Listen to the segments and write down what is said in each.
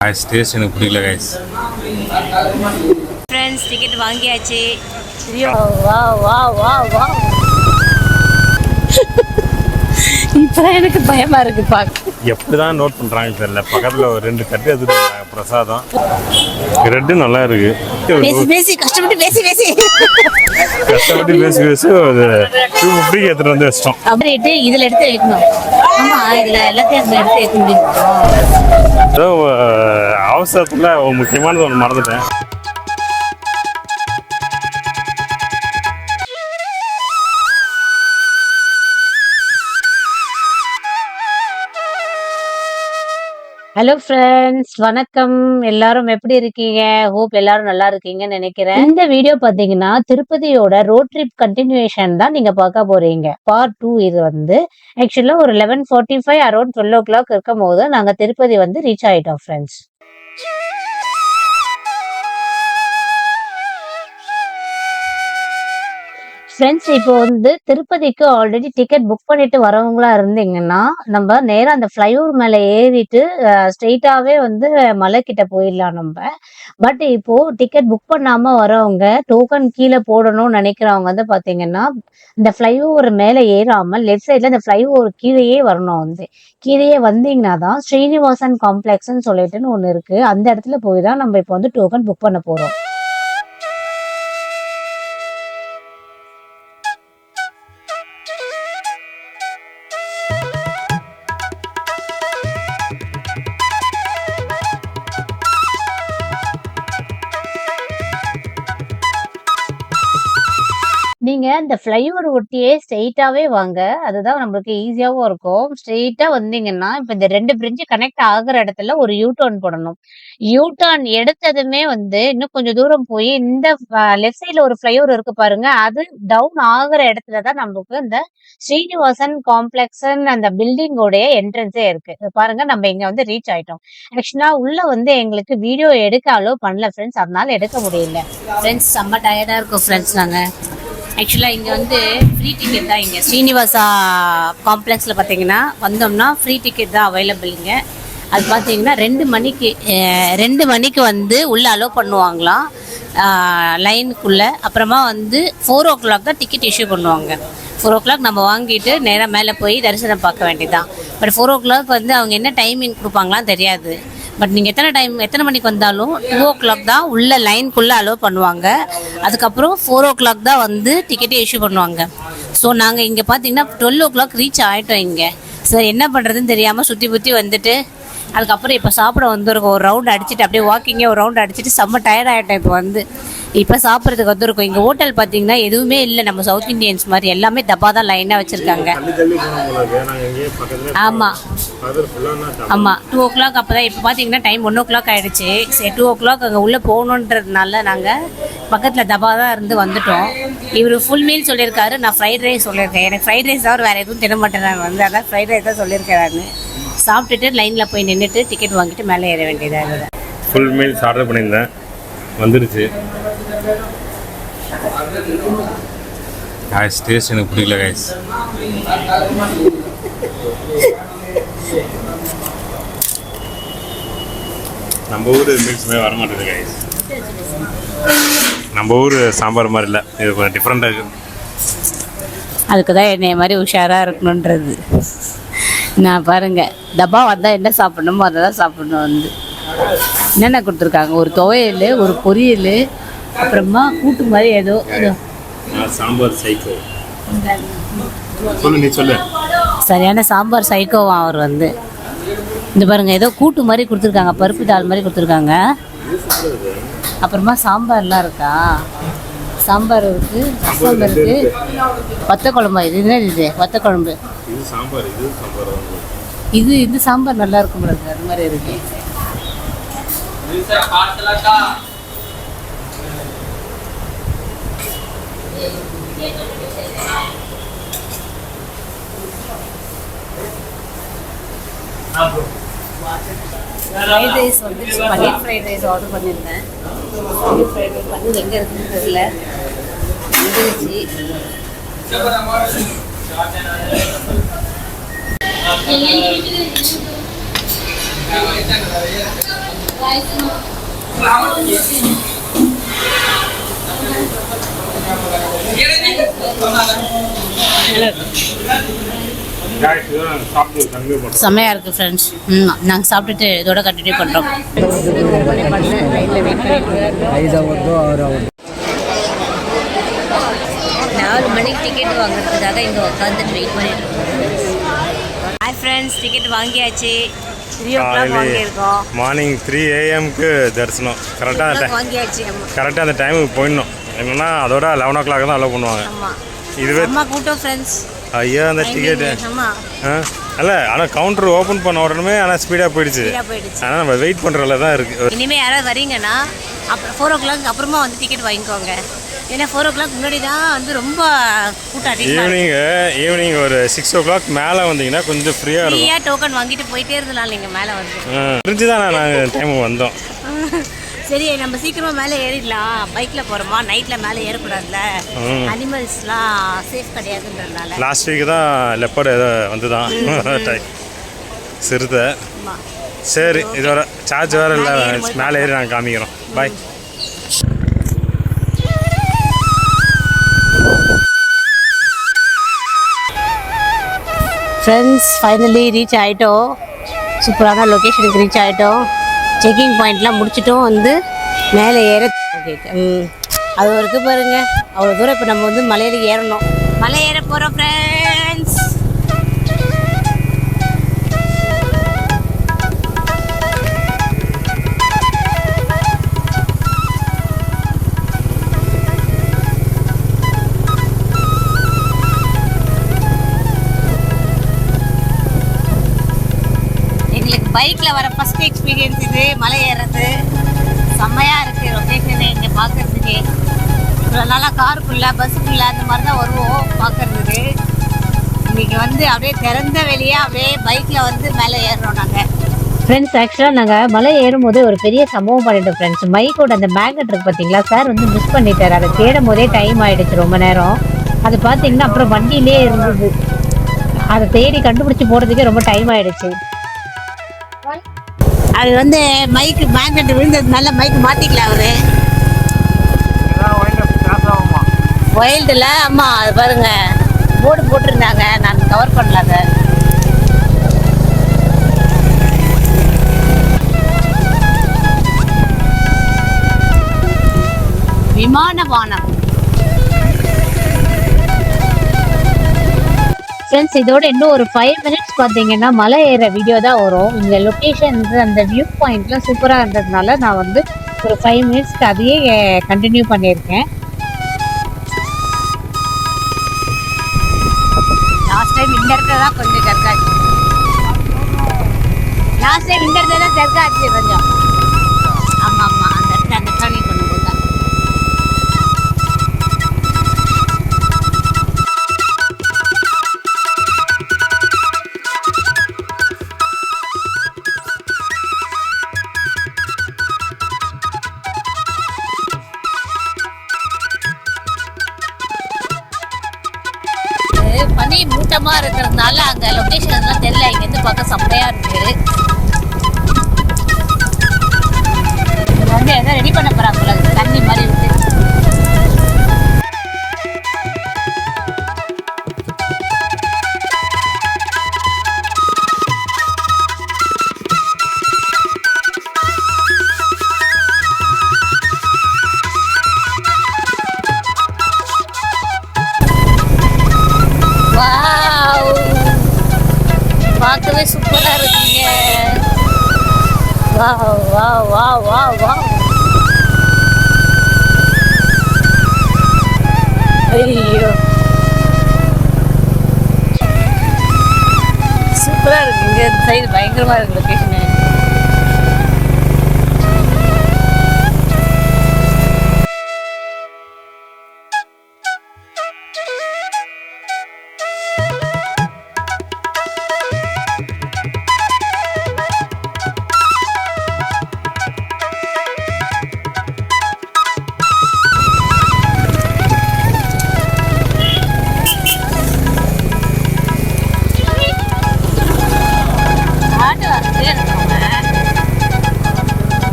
Guys taste எனக்கு பிடிக்கல guys friends ticket வாங்கியாச்சு. ஐயோ வா வா வா வா இப்பதான் எனக்கு பயமா இருக்கு பாக்க எப்படிதான் நோட் பண்றாங்க தெரியல. பக்கத்துல ஒரு ரெண்டு கட்டு எடுத்துட்டாங்க பிரசாதம். ரெட்டு நல்லா இருக்கு. கஷ்டப்பட்டு பேசி பேசி. கஷ்டப்பட்டு பேசி பேசி ஒரு டூ ஃபிஃப்டிக்கு எடுத்துட்டு வந்து வச்சிட்டோம். அப்படின்ட்டு இதுல எடுத்து வைக்கணும். ஆமா இதுல எல்லாத்தையும் அதுல எடுத்து வைக்க முடியும். ஏதோ அவசரத்துல முக்கியமானது ஒன்று மறந்துட்டேன். ஹலோ ஃப்ரெண்ட்ஸ் வணக்கம். எல்லாரும் எப்படி இருக்கீங்க? ஹோப் எல்லாரும் நல்லா இருக்கீங்கன்னு நினைக்கிறேன். இந்த வீடியோ பாத்தீங்கன்னா திருப்பதியோட ரோட் ட்ரிப் கண்டினியூஷன் தான் நீங்க பார்க்க போறீங்க. பார்ட் டூ இது வந்து ஆக்சுவலா ஒரு eleven forty five around twelve o'clock இருக்கும் போது நாங்க திருப்பதி வந்து ரீச் ஆயிட்டோம் ஃப்ரெண்ட்ஸ் ஃப்ரெண்ட்ஸ் இப்போ வந்து திருப்பதிக்கு ஆல்ரெடி டிக்கெட் புக் பண்ணிட்டு வரவங்களா இருந்தீங்கன்னா நம்ம நேராக அந்த ஃப்ளைஓவர் மேல ஏறிட்டு ஸ்ட்ரெயிட்டாவே வந்து மலை கிட்ட போயிடலாம் நம்ம. பட் இப்போ டிக்கெட் புக் பண்ணாம வரவங்க டோக்கன் கீழே போடணும்னு நினைக்கிறவங்க வந்து பாத்தீங்கன்னா இந்த ஃப்ளைஓவர் மேல ஏறாம லெஃப்ட் சைட்ல இந்த ஃப்ளைஓவர் கீழேயே வரணும் வந்து. கீழேயே வந்தீங்கன்னா தான் ஸ்ரீனிவாசன் காம்ப்ளெக்ஸ்னு சொல்லிட்டுன்னு ஒன்று இருக்கு. அந்த இடத்துல போய் தான் நம்ம இப்போ வந்து டோக்கன் புக் பண்ண போறோம். நீங்க இந்த ஃப்ளைஓவர் ஒட்டியே ஸ்ட்ரெயிட்டாவே வாங்க. அதுதான் நம்மளுக்கு ஈஸியாகவும் இருக்கும். ஸ்ட்ரெயிட்டாக வந்தீங்கன்னா இப்போ இந்த ரெண்டு பிரிட்ஜ் கனெக்ட் ஆகிற இடத்துல ஒரு யூ டர்ன் போடணும். யூ டர்ன் எடுத்ததுமே வந்து இன்னும் கொஞ்சம் தூரம் போய் இந்த லெஃப்ட் சைடில் ஒரு ஃப்ளைஓவர் இருக்கு பாருங்க. அது டவுன் ஆகிற இடத்துல தான் நமக்கு இந்த ஸ்ரீனிவாசன் காம்ப்ளெக்ஸன் அந்த பில்டிங்கோடைய என்ட்ரன்ஸே இருக்கு. பாருங்க நம்ம இங்க வந்து ரீச் ஆயிட்டோம். ஆக்சுவலா உள்ள வந்து எங்களுக்கு வீடியோ எடுக்க அலோவ் பண்ணல ஃப்ரெண்ட்ஸ் அதனால எடுக்க முடியல. ஃப்ரெண்ட்ஸ் செம்ம டயர்டாக இருக்கும் ஃப்ரெண்ட்ஸ் நாங்கள் ஆக்சுவலாக இங்கே வந்து ஃப்ரீ டிக்கெட் தான் இங்கே. ஸ்ரீனிவாசா காம்ப்ளெக்ஸில் பார்த்தீங்கன்னா வந்தோம்னா ஃப்ரீ டிக்கெட் தான் அவைலபிள் இங்கே. அது பார்த்தீங்கன்னா ரெண்டு மணிக்கு ரெண்டு மணிக்கு வந்து உள்ளே அலோவ் பண்ணுவாங்களாம். லைனுக்குள்ளே அப்புறமா வந்து ஃபோர் ஓ கிளாக் தான் டிக்கெட் இஷ்யூ பண்ணுவாங்க. ஃபோர் ஓ கிளாக் நம்ம வாங்கிட்டு நேராக மேலே போய் தரிசனம் பார்க்க வேண்டியதுதான். பட் ஃபோர் ஓ கிளாக் வந்து அவங்க என்ன டைமிங் கொடுப்பாங்களாம் தெரியாது. பட் நீங்கள் எத்தனை டைம் எத்தனை மணிக்கு வந்தாலும் டூ ஓ கிளாக் தான் உள்ள லைனுக்குள்ளே அலோவ் பண்ணுவாங்க. அதுக்கப்புறம் ஃபோர் ஓ கிளாக் தான் வந்து டிக்கெட்டே இஷ்யூ பண்ணுவாங்க. ஸோ நாங்கள் இங்கே பார்த்தீங்கன்னா டுவெல் ஓ கிளாக் ரீச் ஆகிட்டோம் இங்கே. சரி என்ன பண்ணுறதுன்னு தெரியாமல் சுற்றி புற்றி வந்துட்டு அதுக்கப்புறம் இப்போ சாப்பிட வந்திருக்கோம். ஒரு ரவுண்ட் அடிச்சுட்டு அப்படியே வாக்கிங்கே ஒரு ரவுண்ட் அடிச்சுட்டு செம்ம டயர்ட் ஆகிட்டோம் இப்போ வந்து. இப்போ சாப்பிட்றதுக்கு வந்திருக்கோம். இங்கே ஹோட்டல் பார்த்தீங்கன்னா எதுவுமே இல்லை. நம்ம சவுத் இந்தியன்ஸ் மாதிரி எல்லாமே டப்பா தான் லைனாக வச்சுருக்காங்க. ஆமாம் ஆமாம் டூ ஓ கிளாக் அப்போ தான் இப்போ பார்த்தீங்கன்னா டைம் ஒன் ஓ கிளாக் ஆகிடுச்சு சரி டூ ஓ கிளாக் அங்கே உள்ளே போகணுன்றதுனால நாங்கள் பக்கத்தில் தபா தான் இருந்து வந்துட்டோம். இவர் ஃபுல் மீல் சொல்லியிருக்காரு நான் ஃப்ரைட் ரைஸ் சொல்லியிருக்கேன். எனக்கு ஃப்ரைட் ரைஸ் தவிர வேறு எதுவும் தின மாட்டேன் நான் வந்து அதான் ஃப்ரைட் ரைஸ் தான் சொல்லியிருக்கேன் நான் சாப்பிட்டுட்டு லைனில் போய் நின்றுட்டு டிக்கெட் வாங்கிட்டு மேலே ஏற வேண்டியதாக இருந்தது. ஃபுல் மீல்ஸ் ஆர்டர் பண்ணியிருந்தேன். வந்துருச்சு. காய்ஸ் டேஸ்ட் எனக்கு பிடிக்கல காய்ஸ் நம்ம ஊர் மீல்ஸுமே வர மாட்டேங்குது காய்ஸ் நம்ம ஊர் சாம்பார் மாதிரி இல்லை. இது கொஞ்சம் டிஃப்ரெண்ட்டாக இருக்குது அதுக்கு தான் என்னைய மாதிரி உஷாராக இருக்கணுன்றது நான் பாருங்க டப்பா வந்தால் என்ன சாப்பிடணுமோ அதை தான் சாப்பிடணும் வந்து. என்னென்ன கொடுத்துருக்காங்க? ஒரு துவையல் ஒரு பொரியல் அப்புறமா கூட்டு மாதிரி ஏதோ சாம்பார் சைக்கோ சொல்லு நீ சொல்லு. சரியான சாம்பார் சைக்கோவா அவர் வந்து. இந்த பாருங்க ஏதோ கூட்டு மாதிரி கொடுத்துருக்காங்க பருப்பு தால் மாதிரி கொடுத்துருக்காங்க. அப்புறமா சாம்பார்லாம் இருக்கா? சாம்பார் இருக்கு ரசம் இருக்கு. வத்த குழம்பா இது? என்ன இது வத்த குழம்பு இது சாம்பார் இது சாம்பார் நல்லா இருக்கும் பாருங்க அது மாதிரி இருக்கு. ஃப்ரைட் ரைஸ் வந்து பன்னீர் ஃப்ரைட் ரைஸ் ஆர்டர் பண்ணியிருந்தேன். பன்னீர் ஃப்ரைட் ரைஸ் பன்னீர் எங்கே இருக்குன்னு தெரியல. வந்துருச்சு சாப்பிட்டு செம்மையாக இருக்குது ஃப்ரெண்ட்ஸ் ம் நாங்கள் சாப்பிட்டுட்டு இதோட கண்டினியூ பண்ணுறோம் நாலு மணிக்கு டிக்கெட் வாங்குறதுக்காக இங்கே உட்காந்துட்டு வெயிட் பண்ணிட்டு இருக்கோம் ஹாய் ஃப்ரெண்ட்ஸ் டிக்கெட் வாங்கியாச்சு. மார்னிங் த்ரீ ஏஎம்க்கு தரிசனம். கரெக்டாக கரெக்டாக அந்த டைமுக்கு போயிடணும். என்னன்னா அதோட லெவன் ஓ கிளாக் தான் அலோவ் பண்ணுவாங்க. இதுவே அம்மா கூட்டம் ஃப்ரெண்ட்ஸ் ஐயா அந்த டிக்கெட்டு ஆ? அல்ல ஆனால் கவுண்டர் ஓப்பன் பண்ண உடனே ஆனால் ஸ்பீடாக போயிடுச்சு. ஆனால் நம்ம வெயிட் பண்ணுறதுல தான் இருக்குது இனிமேல் யாராவது வரீங்கன்னா அப்புறம் ஃபோர் ஓ கிளாக் அப்புறமா வந்து டிக்கெட் வாங்கிக்கோங்க. ஏன்னா ஃபோர் ஓ கிளாக் முன்னாடி தான் வந்து ரொம்ப கூட்டம் ஈவினிங்கு ஈவினிங் ஒரு சிக்ஸ் ஓ கிளாக் மேலே வந்தீங்கன்னா கொஞ்சம் ஃப்ரீயாக இருக்கும். ஃப்ரீயாக டோக்கன் வாங்கிட்டு போயிட்டே இருந்தலாம் நீங்கள் மேலே வந்து. தெரிஞ்சு தான் நாங்கள் டைம் வந்தோம். சரி நம்ம சீக்கிரமா மேலே ஏறிடலாம். பைக்கில் போகிறோமா நைட்டில் மேலே ஏறக்கூடாதுல்ல. அனிமல்ஸ்லாம் சேஃப் கிடையாதுன்றதுனால. லாஸ்ட் வீக் தான் லெப்பர்டு ஏதோ வந்து தான் சிறுத்தை. சரி இதோட சார்ஜ் வேறு இல்லை. மேலே ஏறி நாங்கள் காமிக்கிறோம். பாய் ஃப்ரெண்ட்ஸ் ஃபைனலி ரீச் ஆகிட்டோம் சூப்பரான லொக்கேஷனுக்கு ரீச் ஆகிட்டோம் செக்கிங் பாயிண்ட்லாம் முடிச்சிட்டோம் வந்து மேலே ஏற அது வரைக்கும் பாருங்க. அவ்வளோ தூரம் இப்போ நம்ம வந்து மலையில ஏறணும். மலை ஏற போகிறோம் ஃப்ரெண்ட்ஸ் பைக்கில் வர ஃபஸ்ட் எக்ஸ்பீரியன்ஸ் இது. மலை ஏறுறது. செம்மையாக இருக்குது ரொட்டேஷன் இங்கே பார்க்கறதுக்கு இவ்வளோ நாளாக காருக்குள்ள பஸ்ஸுக்குள்ள அந்த மாதிரி தான் வருவோம் பார்க்கறதுக்கு இன்றைக்கி வந்து அப்படியே திறந்த வெளியே அப்படியே பைக்கில் வந்து மேலே ஏறுறோம் நாங்கள் ஃப்ரெண்ட்ஸ் ஆக்சுவலாக நாங்கள் மலை ஏறும்போது ஒரு பெரிய சம்பவம் பண்ணிட்டோம் ஃப்ரெண்ட்ஸ் மைக்கோட அந்த மேக்னெட் இருக்கு பார்த்தீங்களா சார் வந்து மிஸ் பண்ணிட்டார். அதை தேடும் போதே டைம் ஆகிடுச்சு ரொம்ப நேரம். அது பார்த்தீங்கன்னா அப்புறம் வண்டியிலே இருந்தது. அதை தேடி கண்டுபிடிச்சி போகிறதுக்கே ரொம்ப டைம் ஆகிடுச்சு அது வந்து மைக்கு மேக்னெட் விழுந்ததுனால மைக்கு மாற்றிக்கல அவரு. வைல்டில் ஆமாம் அது பாருங்க. போர்டு போட்டிருந்தாங்க. நான் கவர் பண்ணல அதை. விமான வானம். ஃப்ரெண்ட்ஸ் இதோட இன்னும் ஒரு ஃபைவ் மினிட்ஸ் பார்த்தீங்கன்னா மலை ஏற வீடியோ தான் வரும். இங்கே லொக்கேஷன் அந்த வியூ பாயிண்ட்லாம் சூப்பராக இருந்ததுனால நான் வந்து ஒரு ஃபைவ் மினிட்ஸ்க்கு அதையே கண்டினியூ பண்ணியிருக்கேன். லாஸ்ட் டைம் இந்த இடத்துல தான் கொஞ்சம் ஜர்க்காச்சு லாஸ்ட் டைம் இந்த இடத்துல தான் ஜர்க்காச்சு கொஞ்சம். பார்க்கவே சூப்பரா இருக்கீங்க. வா வா வா வா வா ஐயோ. சூப்பரா இருக்கு இங்க இந்த சைடு பயங்கரமா இருக்கு லொகேஷன்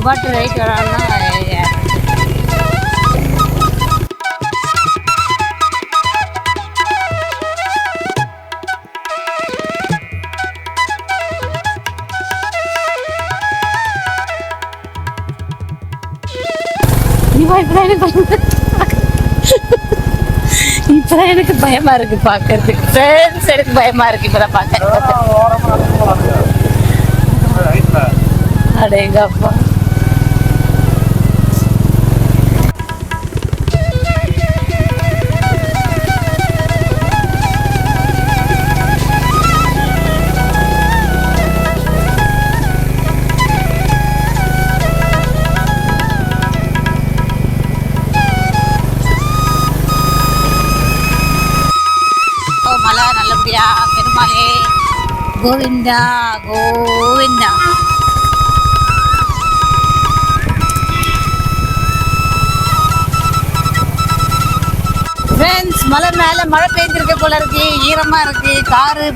அபாட்டு ரைட் வரோம்னா இப்பதான் எனக்கு இப்பதான் எனக்கு பயமா இருக்கு பாக்குறதுக்கு ஃப்ரெண்ட்ஸ் எனக்கு பயமா இருக்கு இப்பதான் பாக்குறது அடேங்க ஐயா பெருமாளே. கோவிந்தா கோவிந்தா. ஃப்ரெண்ட்ஸ் மலை மேலே மழை பெய்ஞ்சிருக்க போல இருக்கு. ஈரமாக இருக்கு. காரு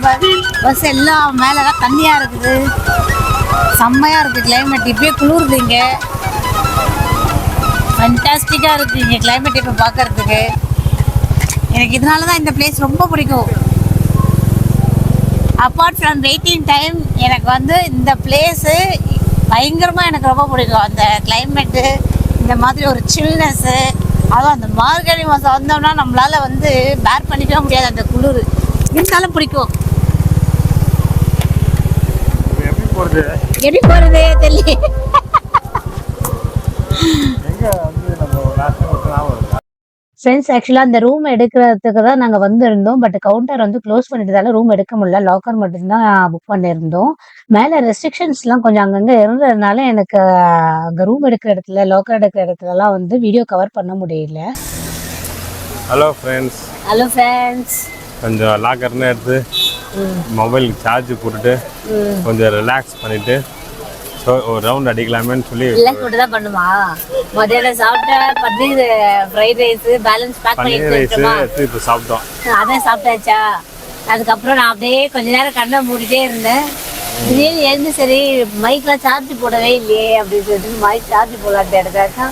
பஸ் எல்லாம் மேலெல்லாம் தண்ணியாக இருக்குது. செம்மையாக இருக்குது கிளைமேட் இப்பயே குளிருது இங்கே. ஃபண்டாஸ்டிக்காக இருக்குது இங்கே கிளைமேட் இப்போ பாக்குறதுக்கு. எனக்கு இதனால தான் இந்த பிளேஸ் ரொம்ப பிடிக்கும். அப்பார்ட் ஃப்ரம் வெயிட்டிங் டைம் எனக்கு வந்து இந்த பிளேஸு பயங்கரமாக எனக்கு ரொம்ப பிடிக்கும். அந்த கிளைமேட்டு இந்த மாதிரி ஒரு சில்னஸ்ஸு அதுவும் அந்த மார்கழி மாதம் வந்தோம்னா நம்மளால வந்து பேர் பண்ணிக்கவே முடியாது அந்த குளிர். இருந்தாலும் பிடிக்கும். எப்படி போகிறது தெரியல. ஃப்ரெண்ட்ஸ் ஆக்சுவலாக அந்த ரூம் எடுக்கிறதுக்கு தான் நாங்கள் வந்திருந்தோம். பட் கவுண்டர் வந்து க்ளோஸ் பண்ணிட்டதால ரூம் எடுக்க முடியல. லாக்கர் மட்டும்தான் புக் பண்ணியிருந்தோம். மேலே ரெஸ்ட்ரிக்ஷன்ஸ்லாம் கொஞ்சம் அங்கங்கே இருந்ததுனால எனக்கு அங்கே ரூம் எடுக்கிற இடத்துல லாக்கர் எடுக்கிற இடத்துலலாம் வந்து வீடியோ கவர் பண்ண முடியல. ஹலோ ஃப்ரெண்ட்ஸ் ஹலோ ஃப்ரெண்ட்ஸ் கொஞ்சம் லாக்கர்னு எடுத்து மொபைல் சார்ஜ் போட்டுட்டு கொஞ்சம் ரிலாக்ஸ் பண்ணிட்டு ஸோ ஒரு ரவுண்ட் அடிக்கலாமேன்னு சொல்லி எல்லாம் கூட தான் பண்ணுமா? மதியானம் சாப்பிட்ட paneer fried rice balance pack பண்ணி பன்னீர் ரைஸ் வச்சுருமா எடுத்து இப்போ சாப்பிட்டோம். அதான் சாப்பிட்டாச்சா? அதுக்கப்புறம் நான் அப்படியே கொஞ்ச நேரம் கண்ணை மூடிட்டே இருந்தேன். திடீர்னு எழுந்து சரி மைக்லாம் சார்ஜ் போடவே இல்லையே அப்படின்னு சொல்லிட்டு மைக் சார்ஜ் போடலான்ட்டு எடுத்தாக்கா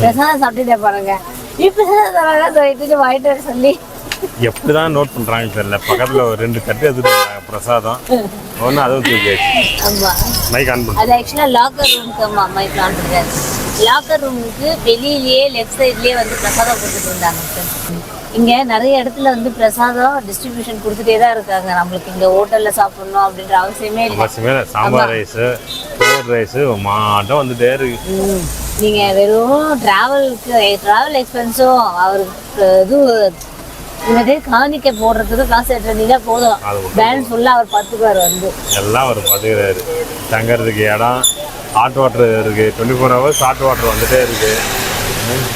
பிரசாதம் சாப்பிட்டுட்டே பாருங்க இப்போ சொல்லிட்டு வாங்கிட்டு வர சொல்லி. எப்படி தான் நோட் பண்ணுறாங்க தெரியல. பக்கத்தில் ஒரு ரெண்டு எடுத்துட்டு வந்தாங்க பிரசாதம். ஒன்று அதுவும் தூக்கி ஆமா. மைக் ஆன் பண்ணு. அது ஆக்சுவலாக லாக்கர் ரூமுக்கு மைக் பிளான் பண்ணுறாரு லாக்கர் ரூமுக்கு வெளியிலேயே லெஃப்ட் சைட்லேயே வந்து பிரசாதம் கொடுத்துட்டு இருந்தாங்க. இங்க நிறைய இடத்துல வந்து பிரசாதம் டிஸ்ட்ரிபியூஷன் கொடுத்துட்டே தான் இருக்காங்க. நம்மளுக்கு இங்க ஹோட்டல்ல சாப்பிடணும் அப்படின்ற அவசியமே இல்லை. அவசியமே இல்லை. சாம்பார் ரைஸு கோட் ரைஸு மாட்டம் வந்துட்டே இருக்கு. ம். நீங்க வெறும் டிராவலுக்கு டிராவல் எக்ஸ்பென்ஸும் அவருக்கு இது என்னது காணிக்க போடுறதுக்கு காசு எடுத்துட்டீங்கன்னா போதும். பேலன்ஸ் ஃபுல்லா அவர் பார்த்துக்குவார் வந்து. எல்லாம் அவர் பார்த்துக்கிறாரு தங்கறதுக்கு இடம் ஹாட் வாட்டர் இருக்குது twenty four hours hot water வந்துட்டே இருக்கு. ம்.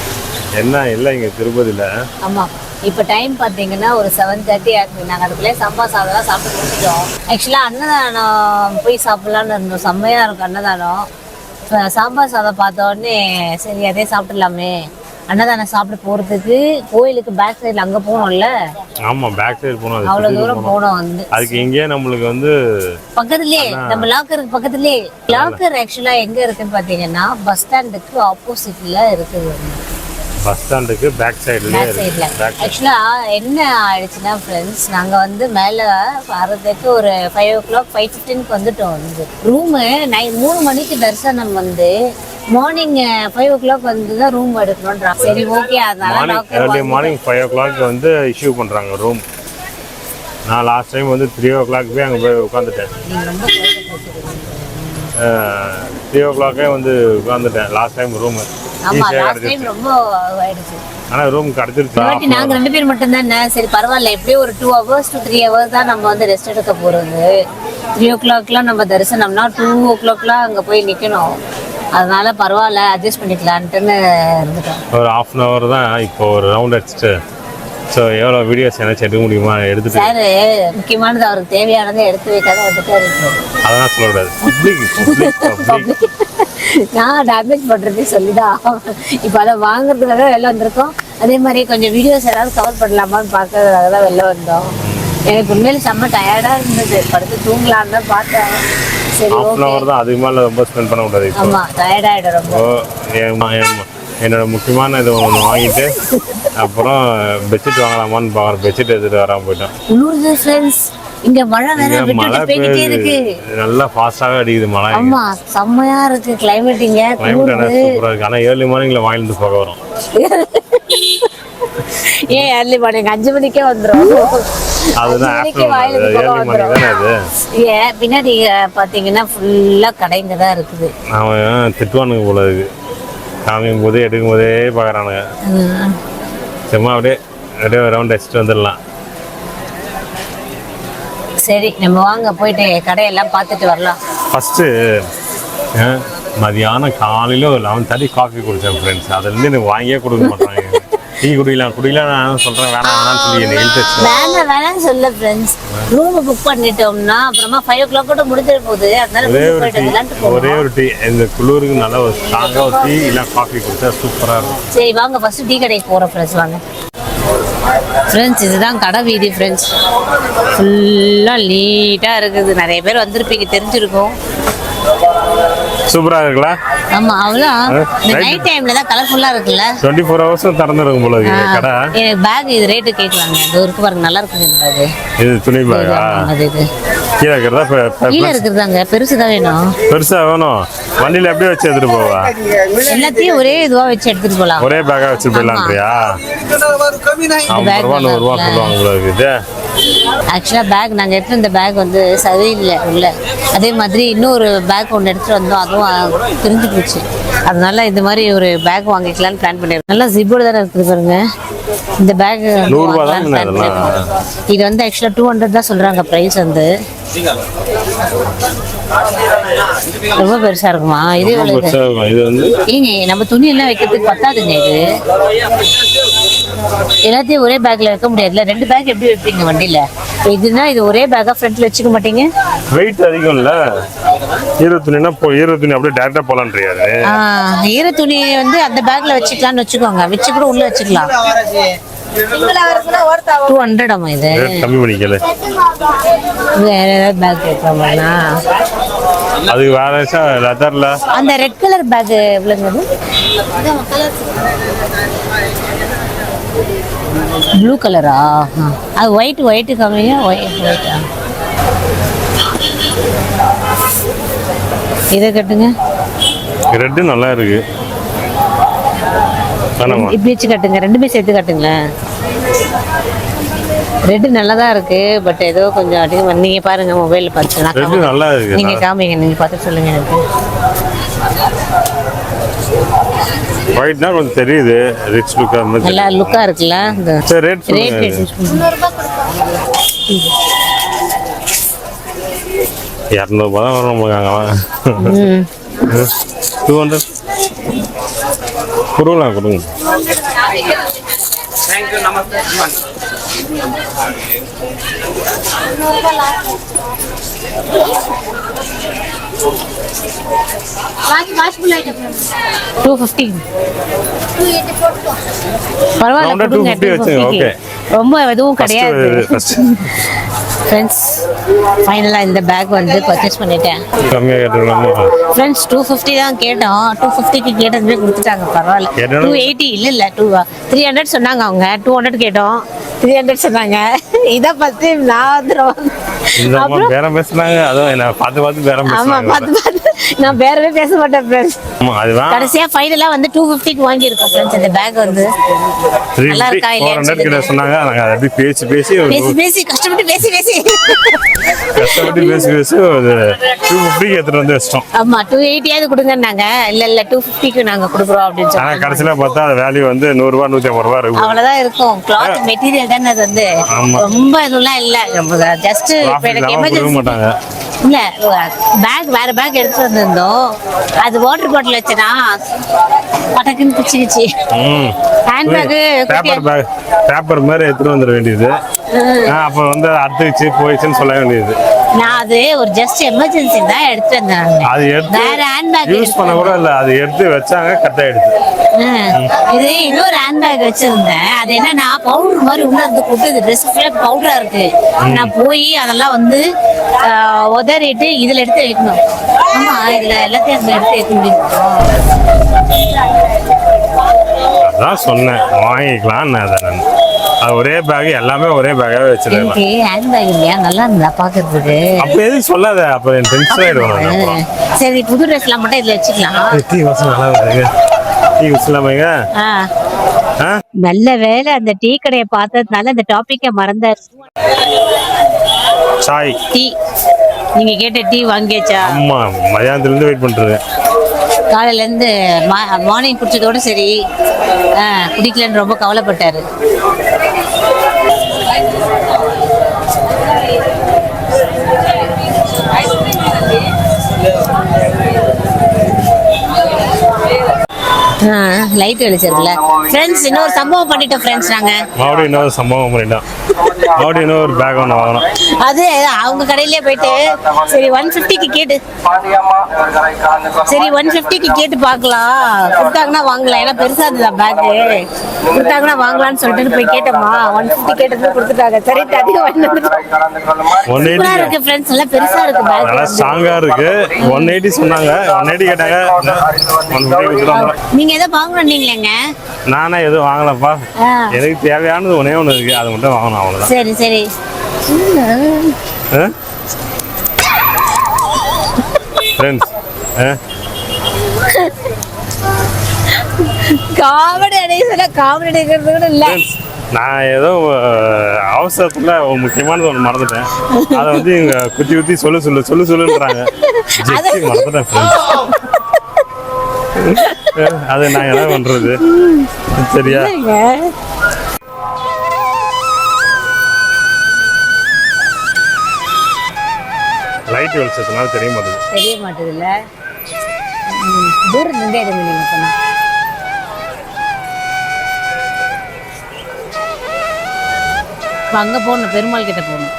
என்ன இல்லை இங்கே திருப்பதியில் ஆமா. இப்போ டைம் பார்த்தீங்கன்னா ஒரு செவன் தேர்ட்டி ஆகுது. நாங்கள் அதுக்குள்ளே சாம்பார் சாதம்லாம் சாப்பிட்டு முடிச்சிட்டோம். ஆக்சுவலாக அன்னதானம் போய் சாப்பிட்லான்னு இருந்தோம். செம்மையாக இருக்கும் அன்னதானம். இப்போ சாம்பார் சாதம் பார்த்த உடனே சரி அதே சாப்பிடலாமே. அன்னதானம் சாப்பிட போகிறதுக்கு கோயிலுக்கு பேக் சைடில் அங்கே போகணும்ல ஆமாம் பேக் சைடு போகணும் அது அவ்வளோ சுத்திட்டு தூரம். போனோம். வந்து. அதுக்கு இங்கேயே நம்மளுக்கு வந்து பக்கத்துலயே நம்ம லாக்கருக்கு பக்கத்துலயே. லாக்கர் ஆக்சுவலா எங்க இருக்குன்னு பாத்தீங்கன்னா பஸ் ஸ்டாண்டுக்கு ஆப்போசிட்ல இருக்குது. பஸ் ஸ்டாண்டுக்கு பேக் சைடுலேயே பேக் சைட்ல இருக்கு பேக் ஆக்சுவலா என்ன ஆயிடுச்சுன்னா ஃப்ரெண்ட்ஸ் நாங்க வந்து மேல வரதுக்கு ஒரு ஃபைவ் ஓ கிளாக் ஃபைவ் ஃபிஃப்டீனுக்கு வந்துட்டோம் வந்து. ரூமு நைன் மூணு மணிக்கு தரிசனம் வந்து மார்னிங் ஃபைவ் ஓ கிளாக் வந்து தான் ரூம் எடுக்கணும்ன்றாங்க சரி ஓகே அதனால early morning five o'clock வந்து இஷ்யூ பண்ணுறாங்க ரூம் நான் லாஸ்ட் டைம் வந்து த்ரீ ஓ கிளாக் போய் அங்கே போய் உட்காந்துட்டேன். த்ரீ ஓ கிளாக்கே வந்து உட்காந்துட்டேன் லாஸ்ட் டைம் ரூமு ஆனால் ரூம் கிடச்சிருச்சு. நாங்க ரெண்டு பேர் மட்டும் தானே சரி பரவாயில்ல. எப்படியும் ஒரு two hours to three hours தான் நம்ம வந்து ரெஸ்ட் எடுக்க போறது. த்ரீ ஓ கிளாக்லாம் நம்ம தரிசனம்னா டூ ஓ கிளாக்லாம் அங்க போய் நிக்கணும். அதனால பரவாயில்ல அட்ஜஸ்ட் பண்ணிக்கலான்ட்டுன்னு இருந்துட்டோம். ஒரு ஆஃப் அன் ஹவர் தான் இப்போ ஒரு ரவுண்ட் அடிச்சுட்டு. ஸோ எவ்வளோ வீடியோஸ் எனக்கு எடுக்க முடியுமா? எடுத்துட்டு சார் முக்கியமானது அவருக்கு தேவையானதை எடுத்து வைக்காத வந்துட்டே இருக்கும் அதெல்லாம் சொல்லக்கூடாது பப்ளிக் நான் டேமேஜ் பண்றதே சொல்லிதான் இப்போ அதை வாங்குறதுக்காக வெளில வந்திருக்கோம். அதே மாதிரி கொஞ்சம் வீடியோஸ் ஏதாவது கவர் பண்ணலாமான்னு பார்க்கறதுக்காக தான் வெளில வந்தோம். எனக்கு உண்மையில செம்ம டயர்டாக இருந்தது. படுத்து தூங்கலான்னு தான் பார்த்தேன். சரி ஹாஃப் தான் அதுக்கு மேலே ரொம்ப ஸ்பெண்ட் பண்ண கூடாது இப்போ. ஆமா டயர்ட் ஆயிடும் ரொம்ப. என்னோட முக்கியமான இது ஒன்று வாங்கிட்டு அப்புறம் பெட்ஷீட் வாங்கலாமான்னு பார்க்குறேன் பெட்ஷீட் எடுத்துகிட்டு வராமல் போயிட்டேன். குளிருது ஃப்ரெண்ட்ஸ் இங்க மழை வேற இங்க விட்டு மழை விட்டு போய்கிட்டே இருக்கு. நல்லா ஃபாஸ்ட்டாகவே அடிக்குது மழை ஆமா செம்மையா இருக்கு கிளைமேட் இங்க. கிளைமேட் ஆனால் குளிருது சூப்பராக இருக்குது ஆனால் ஏர்லி மார்னிங்கில் வாங்கிட்டு போக வரும். ஏன் ஏர்லி மார்னிங் அஞ்சு மணிக்கே வந்துரும். பின்னாடி பாத்தீங்கன்னா ஃபுல்லா கடைங்க தான் இருக்குது. அவன் திட்டுவானுங்க போல இருக்கு. காமிக்கும் போதே எடுக்கும் போதே பார்க்குறானுங்க. சும்மா அப்படியே அப்படியே ரவுண்ட் அடிச்சுட்டு வந்துடலாம். சரி நம்ம வாங்க போயிட்டு கடையெல்லாம் பார்த்துட்டு வரலாம். ஃபஸ்ட்டு மதியானம் காலையில் ஒரு லெவன் தேர்ட்டி காஃபி குடித்தேன் ஃப்ரெண்ட்ஸ் அதுலேருந்து எனக்கு வாங்கியே கொடுக்க மாட்டாங்க. டீ குடிக்கலாம் குடிக்கலாம் நான் சொல்கிறேன் வேணாம் வேணாம்னு சொல்லி என்னை இழுத்து வேணாம் வேணாம்னு சொல்ல ஃப்ரெண்ட்ஸ் ரூம் புக் பண்ணிட்டோம்னா அப்புறமா ஃபைவ் ஓ கிளாக் கூட முடிஞ்சிட போகுது அதனால ஒரே ஒரு டீ ஒரே ஒரு டீ இந்த குளிருக்கு நல்ல ஒரு ஸ்ட்ராங்காக ஒரு டீ இல்லை காஃபி குடிச்சா சூப்பராக இருக்கும். சரி வாங்க ஃபர்ஸ்ட் டீ கடைக்கு போகிறோம் ஃப்ரெண்ட்ஸ் வாங்க. ஃப்ரெண்ட்ஸ் இதுதான் கடை வீதி ஃப்ரெண்ட்ஸ் ஃபுல்லாக நீட்டாக இருக்குது. நிறைய பேர் வந்திருப்பீங்க தெரிஞ்சிருக்கும். சூப்பராக இருக்குல்ல? ஆமா அவ்வளோ இந்த right. நைட் டைம்ல தான் கலர்ஃபுல்லாக இருக்குல்ல? டுவெண்ட்டி ஃபோர் ஹவர்ஸும் திறந்துருக்கும் போல இருக்கு கடை. எனக்கு பேக் இது ரேட்டு கேட்கலாங்க. இது இருக்கு பாருங்க நல்லா இந்த bag. இது துணி பேகா அது இது. கீழே இருக்கிறதா கீழே இருக்கிறதாங்க. பெருசு தான் வேணும். பெருசா வேணும். வண்டியில அப்படியே வச்சு எடுத்துட்டு போவா? எல்லாத்தையும் ஒரே இதுவா வச்சு எடுத்துட்டு போலாம். ஒரே பேக்கா வச்சு போயிடலான்றியா? ஐம்பது bag ரூபா நல்லா நூறு ரூபா இருக்குல்ல? சொல்லுவாங்க போல இருக்குது ஆக்சுவலாக பேக் நாங்கள் எடுத்து இந்த பேக் வந்து சரியில்லை உள்ள. அதே மாதிரி இன்னொரு பேக் ஒன்று எடுத்துட்டு வந்தோம் அதுவும் பிரிஞ்சு போச்சு. அதனால இந்த மாதிரி ஒரு பேக் வாங்கிக்கலாம்னு பிளான் பண்ணிருக்கோம். நல்லா ஜிப்போடு தானே இருக்குது பாருங்க. இந்த பேக். இது வந்து ஆக்சுவலாக டூ ஹண்ட்ரட் தான் சொல்கிறாங்க ப்ரைஸ் வந்து. ரொம்ப? பெருசா இருக்கும். இது ஏங்க நம்ம துணி எல்லாம் வைக்கிறதுக்கு பத்தாதுங்க இது. எல்லாத்தையும் ஒரே பேக்ல வைக்க முடியாதுல்ல? ரெண்டு பேக் எப்படி வைப்பீங்க வண்டியில? இதுனா இது ஒரே பேக்கா ஃப்ரண்ட்ல வச்சுக்க மாட்டீங்க? வெயிட் அதிகம் இல்ல ஈரத்துணினா போ ஈரத்துணி அப்படியே டேரக்டா போலான்றியாது ஈர துணி வந்து அந்த பேக்ல வச்சுக்கலாம்னு வச்சுக்கோங்க. வச்சு கூட உள்ள வச்சுக்கலாம். டூ ஹண்ட்ரட் ஆமா இது. கம்மி பண்ணிக்கல. வேற ஏதாவது பேக் வைக்கலாமா? அதுக்கு வேற லெதர்ல அந்த ரெட் கலர் பேக் எவ்வளோங்க ப்ளூ கலரா அது ஒயிட் ஒயிட் காமிங்க ஒயிட் ஒயிட்டா இதை கட்டுங்க. ரெட்டு நல்லா இருக்கு. இப்படி வச்சு கட்டுங்க. ரெண்டுமே சேர்த்து கட்டுங்களேன். ரெட்டு நல்லா தான் இருக்கு பட் ஏதோ கொஞ்சம் அதிகம் நீங்க பாருங்க மொபைல்ல பார்த்து. நல்லா இருக்கு நீங்க காமிங்க நீங்க பார்த்து சொல்லுங்க எனக்கு. ஒயிட்னா கொஞ்சம் தெரியுது. ரிச் லுக்காக இருந்தது நல்லா லுக்காக இருக்குல்ல? இந்த சரி ரேட் இரநூறுபா தான் வரும் நமக்கு அங்கெல்லாம். டூ ஹண்ட்ரட் கொடுக்கலாம் கொடுங்க Thank 215 284 పర్వాలేదు 250 వచ్చింది ఓకే ரொம்ப எதுவும் கிடையாது. ஃப்ரெண்ட்ஸ் ஃபைனலாக இந்த பேக் வந்து பர்ச்சேஸ் பண்ணிட்டேன். ஃப்ரெண்ட்ஸ் டூ ஃபிஃப்டி தான் கேட்டோம். டூ ஃபிஃப்டிக்கு கேட்டதுமே கொடுத்துட்டாங்க பரவாயில்ல. டூ எயிட்டி இல்லை இல்லை டூ த்ரீ ஹண்ட்ரட் சொன்னாங்க அவங்க. டூ ஹண்ட்ரட் கேட்டோம். த்ரீ ஹண்ட்ரட் சொன்னாங்க. இதை பற்றி நான் வந்துடும் அம்மா பேரம் பேசுனாங்க. அதுவும் பார்த்து பார்த்து பேரம் ஆமா பேசுனாங்க. பார்த்து பார்த்து நான் வேறவே பேச மாட்டேன் ஃப்ரெண்ட்ஸ் அதுதான். கடைசியா ஃபைனலா வந்து டூ ஃபிஃப்டிக்கு வாங்கியிருக்கோம் ஃப்ரெண்ட்ஸ் இந்த பேக் வந்து. நல்லா இருக்கா கிட்ட சொன்னாங்க. நாங்கள் அதை அப்படி பேசி பேசி பேசி பேசி கஷ்டப்பட்டு பேசி பேசி. கஷ்டப்பட்டு பேசி பேசி ஒரு டூ ஃபிஃப்டிக்கு எடுத்துகிட்டு வந்து வச்சிட்டோம். ஆமா டூ எயிட்டியாவது கொடுங்கன்னாங்க இல்ல இல்ல டூ ஃபிஃப்டிக்கு நாங்க கொடுக்குறோம் அப்படின்னு சொன்னாங்க கடைசியில் பார்த்தா அது வேல்யூ வந்து நூறுரூவா நூற்றி ஐம்பது ரூபா இருக்கும் அவ்வளவுதான் இருக்கும். கிளாத் மெட்டீரியல் தானே அது வந்து. ரொம்ப இதெல்லாம் இல்ல. ஜஸ்ட் இல்லாமல் கொடுக்க எமர்ஜென்சி மாட்டாங்க. இல்ல பேக் வேற பேக் எடுத்து வந்திருந்தோம். அது வாட்டர் பாட்டில் வச்சனா பட்டக்குன்னு பிச்சுக்கிச்சு. ம். Hand bag paper bag paper மாதிரி எடுத்துட்டு வந்துட வேண்டியது. அப்போ வந்து அறுத்துச்சு போயிடுச்சுன்னு சொல்ல வேண்டியது. நான் அது ஒரு ஜஸ்ட் எமர்ஜென்சி தான் வந்தேன் நானு. அது எடுத்து வேற ஹேண்ட்பேக் யூஸ் பண்ண கூட இல்லை அது எடுத்து வச்சாங்க கட் ஆயிடுச்சு இது இன்னொரு ஹேண்ட்பேக் வச்சிருந்தேன். அது என்னன்னா பவுடர் மாதிரி உள்ள இருந்து கொட்டுது. ட்ரெஸ் ஃபுல்லா பவுடரா இருக்கு. நான் போய் அதெல்லாம் வந்து உதறிட்டு இதுல எடுத்து வைக்கணும். ஆமா இதுல எல்லாத்தையும் எடுத்து வைக்க முடியும். அதான் சொன்னேன் வாங்கிக்கலாம் நான் அது ஒரே பேக் எல்லாமே ஒரே பேக்காகவே வச்சிருக்கலாம். எனக்கு ஹேண்ட்பேக் இல்லையா? நல்லா இருந்தா பாக்குறதுக்கு. அப்ப எதுக்கு சொல்லாத. அப்ப என் டென்ஷன் ஆயிடுவாங்க அப்புறம். சரி புது ட்ரெஸ் எல்லாம் மட்டும் இதுல வச்சுக்கலாம். ஏய், டீ வாசம் நல்லா டீ வேலை அந்த டீ கடையை பார்த்ததுனால அந்த டாபிக்கை மறந்தாரு. சாய். டீ. நீங்க கேட்ட டீ வாங்கியாச்சா? அம்மா மதியானத்துல இருந்து வெயிட் பண்றது காலையில இருந்து மார்னிங் குடிச்சதோட சரி. குடிக்கலன்னு ரொம்ப கவலைப்பட்டாரு. லைட் வெளிச்சிருக்குல்ல ஃப்ரெண்ட்ஸ் இன்னொரு சம்பவம் பண்ணிட்டோம் ஃப்ரெண்ட்ஸ் நாங்க. மறுபடியும் இன்னொரு சம்பவம் பண்ணிட்டோம். மறுபடியும் இன்னொரு பேக் ஒன்று வாங்கணும் அது அவங்க கடையிலே போயிட்டு சரி ஒன் ஃபிஃப்டிக்கு கேட்டு. சரி ஒன் ஃபிஃப்டிக்கு கேட்டு பார்க்கலாம். கொடுத்தாங்கன்னா வாங்கலாம். ஏன்னா பெருசா இருந்ததா பேக்கு கொடுத்தாங்கன்னா வாங்கலாம்னு சொல்லிட்டு போய் கேட்டோமா? ஒன் ஃபிஃப்டி கேட்டது கொடுத்துட்டாங்க. சரி தடி இருக்கு ஃப்ரெண்ட்ஸ் எல்லாம் பெருசா இருக்கு நல்லா பேக் ஸ்ட்ராங்கா இருக்கு. ஒன் எயிட்டி சொன்னாங்க. ஒன் எயிட்டி கேட்டாங்க. கொடுத்துருவாங்க நீங்க எதை வாங்கணும் நீங்களேங்க நானே எதுவும் வாங்கலப்பா. எனக்கு தேவையானது ஒன்னே ஒன்று இருக்கு. அது மட்டும் வாங்கணும் அவ்வளோதான் சரி சரி. ஃப்ரெண்ட்ஸ் காமெடி அடிக்கிறதுல காமெடி அடிக்கிறது கூட இல்ல. நான் ஏதோ அவசரத்துல ஒரு முக்கியமானது ஒன்று மறந்துட்டேன். அதை வந்து இவங்க குத்தி குத்தி சொல்லு சொல்லு சொல்லு சொல்லுன்றாங்க. மறந்துட்டேன் ஃப்ரெண்ட்ஸ் அது நான் என்ன பண்றது? சரியா? லைட் வெளிச்சதுனால தெரிய மாட்டேங்குது தெரிய மாட்டேதுல்ல. ம், தூரத்துல இருந்தே எடுங்க நீங்க சொன்னா இப்ப அங்க போகணும் பெருமாள் கிட்ட போகணும்.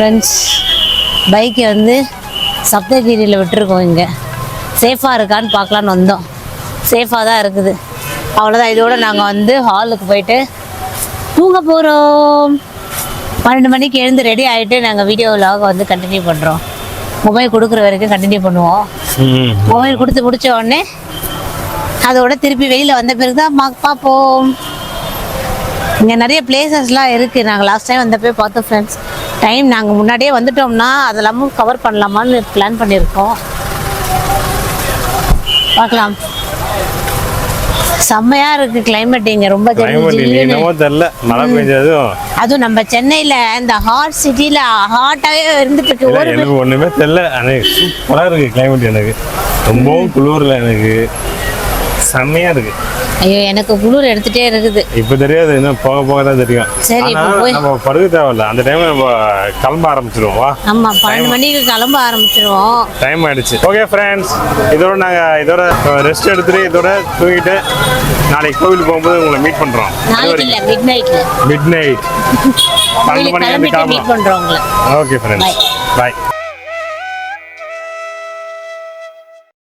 ஃப்ரெண்ட்ஸ் பைக்கை வந்து சப்தகிரியில் விட்டுருக்கோம் இங்கே. சேஃபாக இருக்கான்னு பார்க்கலான்னு வந்தோம். சேஃபாக தான் இருக்குது. அவ்வளோதான் இதோட நாங்கள் வந்து ஹாலுக்கு போயிட்டு தூங்க போகிறோம் பன்னெண்டு மணிக்கு எழுந்து ரெடி ஆகிட்டு நாங்கள் வீடியோ vlog வந்து கண்டினியூ பண்ணுறோம் மொபைல் கொடுக்குற வரைக்கும் கண்டினியூ பண்ணுவோம். மொபைல் கொடுத்து முடிச்ச உடனே அதோட திருப்பி வெளியில் வந்த பிறகு தான் பார்ப்போம். இங்கே நிறைய பிளேசஸ்லாம் இருக்குது நாங்கள் லாஸ்ட் டைம் வந்தப்போ பார்த்தோம் ஃப்ரெண்ட்ஸ் டைம் நாங்கள் முன்னாடியே வந்துட்டோம்னா அதெல்லாமும் கவர் பண்ணலாமான்னு பிளான் பண்ணியிருக்கோம். பார்க்கலாம். செம்மையாக இருக்குது climate இங்கே. ரொம்ப கிளைமேட் தெரியல. மழை பெஞ்சதும் அதுவும் நம்ம சென்னையில் இந்த ஹாட் சிட்டியில் ஹாட்டாகவே இருந்துட்டு இருக்கு. எனக்கு ஒண்ணுமே தெரியல. எனக்கு சூப்பரா இருக்கு கிளைமேட் எனக்கு. ரொம்பவும் குளிர்ல எனக்கு. செம்மையா இருக்கு. ஐயோ எனக்கு குளிர் எடுத்துகிட்டே இருக்குது. இப்ப தெரியாது இன்னும் போக போக தான் தெரியும். சரி, நம்ம படுக்க தேவையில்ல. அந்த டைம்ல நம்ம கிளம்ப ஆரம்பிச்சிருவோம் வா. ஆமாம் பன்னெண்டு மணிக்கு கிளம்ப ஆரம்பிச்சிருவோம். டைம் ஆயிடுச்சு. ஓகே ஃப்ரெண்ட்ஸ் இதோட நாங்க இதோட ரெஸ்ட் எடுத்துட்டு இதோட தூங்கிட்டு நாளைக்கு கோவிலுக்கு போகும்போது உங்களை மீட் பண்றோம். மிட் நைட்டில் மிட் நைட் பன்னெண்டு மணிக்கு மீட் உங்களை. Okay friends bye